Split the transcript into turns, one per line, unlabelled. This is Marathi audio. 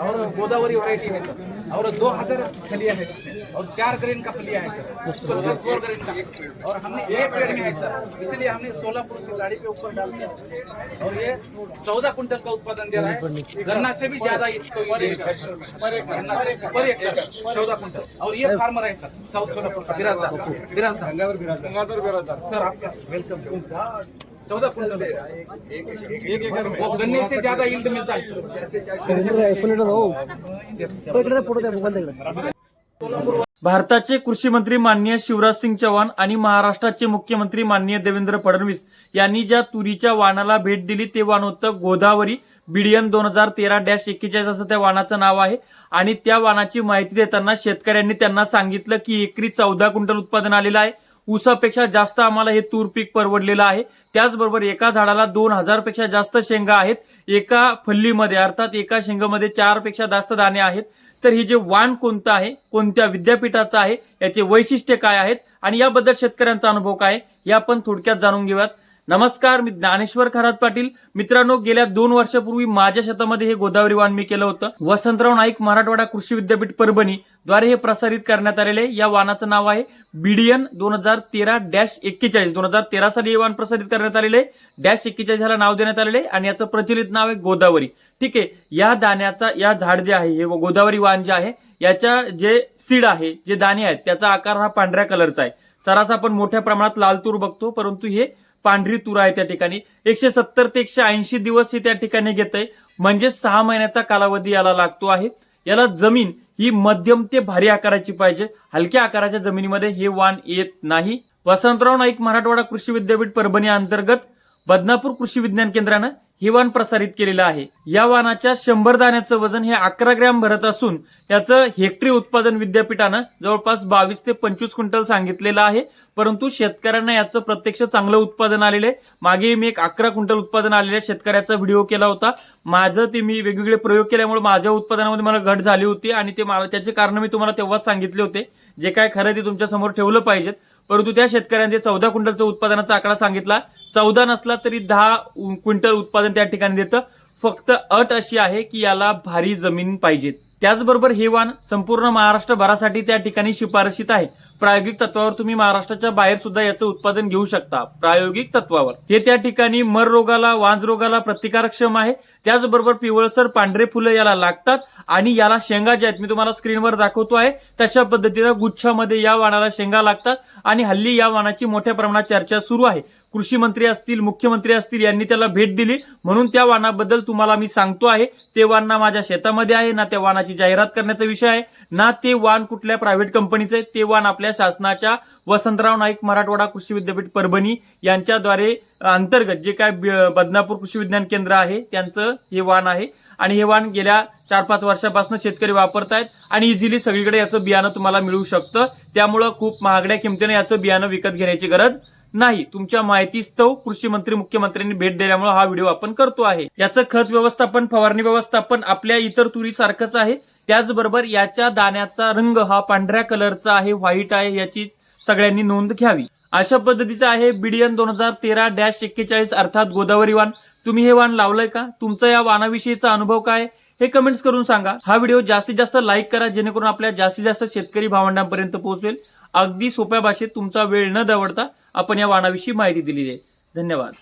और गोदावरी वैरायटी है सर। और दो हज़ार फलिया है। और चार ग्रेन का फलिया है सर। तो फोर ग्रेन का। और हमने एक पेड़ में है सर। इसलिए हमने सोलापुर से गाड़ी पे ऊपर डाल दिया। और ये चौदह कुंटल का उत्पादन दे रहा है। गन्ना से भी ज़्यादा इसको गन्ना से पर एकड़ चौदह कुंटल। और ये फार्मर है सर। साउथ सोलापुर का। बिराजदार बिराजदार सर आपका वेलकम चौदह कुंटल वो गन्ने से ज्यादा यील्ड मिलता है सर
भारताचे कृषी मंत्री माननीय शिवराज सिंग चौहान आणि महाराष्ट्राचे मुख्यमंत्री माननीय देवेंद्र फडणवीस यांनी ज्या तुरीच्या वाणाला भेट दिली ते वाण होतं गोदावरी बिडियन दोन हजार तेरा डॅश एक्केचाळीस असं त्या वाणाचं नाव आहे. आणि त्या वाणाची माहिती देताना शेतकऱ्यांनी त्यांना सांगितलं की एकरी चौदा क्विंटल उत्पादन आलेलं आहे. ऊसापेक्षा जास्त आम्हाला हे तूर पीक परवडलेलं आहे. त्याचबरोबर एका झाडाला दोन हजारपेक्षा जास्त शेंगा आहेत. एका फल्लीमध्ये अर्थात एका शेंगामध्ये चारपेक्षा जास्त दाणे आहेत. तर हे जे वाण कोणतं आहे? कोणत्या विद्यापीठाचं आहे? याचे वैशिष्ट्य काय आहेत? आणि याबद्दल शेतकऱ्यांचा अनुभव काय हे आपण थोडक्यात जाणून घेऊयात. नमस्कार मी ज्ञानेश्वर खरात पाटील. मित्रांनो गेल्या दोन वर्षापूर्वी माझ्या शेतामध्ये हे गोदावरी वाण मी केलं होतं. वसंतराव नाईक मराठवाडा कृषी विद्यापीठ परभणी द्वारे हे प्रसारित करण्यात आलेले या वाणाचं नाव आहे बीडीएन दोन हजार तेरा डॅश एक्केचाळीस. दोन हजार तेरा साली हे वाण प्रसारित करण्यात आलेले. डॅश एक्केचाळीस ह्याला नाव देण्यात आलेले आणि याचं प्रचलित नाव आहे गोदावरी. ठीक आहे या दाण्याचा या झाड जे आहे हे गोदावरी वाण जे आहे याच्या जे सीड आहे जे दाणे आहेत त्याचा आकार हा पांढऱ्या कलरचा आहे. सरास आपण मोठ्या प्रमाणात लाल तूर बघतो परंतु हे पांढरी तुरा आहे त्या ठिकाणी. एकशे सत्तर ते एकशे ऐंशी दिवस हे त्या ठिकाणी घेत आहे म्हणजे सहा महिन्याचा कालावधी याला लागतो आहे. याला जमीन ही मध्यम ते भारी आकाराची पाहिजे. हलक्या आकाराच्या जमिनीमध्ये हे वाण येत नाही. वसंतराव नाईक मराठवाडा कृषी विद्यापीठ परभणी अंतर्गत बदनापूर कृषी विज्ञान केंद्रानं हे वाण प्रसारित केलेलं आहे. या वाणाच्या शंभर दाण्याचं वजन हे अकरा ग्रॅम भरत असून याचं हेक्टरी उत्पादन विद्यापीठानं जवळपास बावीस ते पंचवीस क्विंटल सांगितलेलं आहे. परंतु शेतकऱ्यांना याचं प्रत्यक्ष चांगलं उत्पादन आलेलं आहे. मागे मी एक अकरा क्विंटल उत्पादन आलेल्या शेतकऱ्याचा व्हिडिओ केला होता. माझं ते मी वेगवेगळे प्रयोग केल्यामुळे माझ्या उत्पादनामध्ये मला घट झाली होती आणि ते मला त्याचे कारण मी तुम्हाला तेव्हाच सांगितले होते. जे काय खरं ते तुमच्यासमोर ठेवलं पाहिजेत. परंतु त्या शेतकऱ्यांनी चौदा क्विंटलचा उत्पादनाचा आकडा सांगितला. चौदा नसला तरी दहा क्विंटल उत्पादन त्या ठिकाणी देतं. फक्त अट अशी आहे की याला भारी जमीन पाहिजे त्याचबरोबर हे वाण संपूर्ण महाराष्ट्रभरासाठी त्या ठिकाणी शिफारशीत आहे. प्रायोगिक तत्वावर तुम्ही महाराष्ट्राच्या बाहेर सुद्धा याचं उत्पादन घेऊ शकता. प्रायोगिक तत्वावर. हे त्या ठिकाणी मर रोगाला वांज रोगाला प्रतिकारक्षम आहे. त्याचबरोबर पिवळसर पांढरे फुलं याला लागतात आणि याला शेंगा ज्या आहेत मी तुम्हाला स्क्रीनवर दाखवतो आहे तशा पद्धतीनं गुच्छामध्ये या वाणाला शेंगा लागतात आणि हल्ली या वाणाची मोठ्या प्रमाणात चर्चा सुरू आहे. कृषी मंत्री असतील मुख्यमंत्री असतील यांनी त्याला भेट दिली. म्हणून त्या वाणाबद्दल तुम्हाला मी सांगतो आहे ते वाण ना माझ्या शेतामध्ये आहे ना त्या वाणाची जाहिरात करण्याचा विषय आहे ना ते वाण कुठल्या प्रायव्हेट कंपनीचं आहे ते वाण आपल्या शासनाच्या वसंतराव नाईक मराठवाडा कृषी विद्यापीठ परभणी यांच्याद्वारे अंतर्गत जे काय ब- बदनापूर कृषी विज्ञान केंद्र आहे त्यांचं हे वाण आहे. आणि हे वाण गेल्या चार पाच वर्षापासून शेतकरी वापरतायत आणि इझिली सगळीकडे याचं बियाणं तुम्हाला मिळू शकतं. त्यामुळं खूप महागड्या किमतीने याचं बियाणं विकत घेण्याची गरज नाही तुमच्या माहितीस्तव कृषी मंत्री मुख्यमंत्र्यांनी भेट दिल्यामुळे हा व्हिडिओ आपण करतो आहे. याचं खत व्यवस्थापन फवारणी व्यवस्थापन आपल्या इतर तुरी सारखंच आहे. त्याचबरोबर याच्या दाण्याचा रंग हा पांढऱ्या कलरचा आहे व्हाईट आहे याची सगळ्यांनी नोंद घ्यावी. अशा पद्धतीचा आहे बीडीएन दोन हजार तेरा डॅश एक्केचाळीस अर्थात गोदावरी वाण तुम्ही हे वाण लावलंय का? तुमचा या वाणाविषयीचा अनुभव काय हे कमेंट्स करून सांगा. हा व्हिडिओ जास्तीत जास्त लाईक करा जेणेकरून आपल्या जास्तीत जास्त शेतकरी भावंडांपर्यंत पोहोचेल. अगदी सोप्या भाषेत तुमचा वेळ न दवडता आपण या वाणाविषयी माहिती दिलेली आहे. धन्यवाद.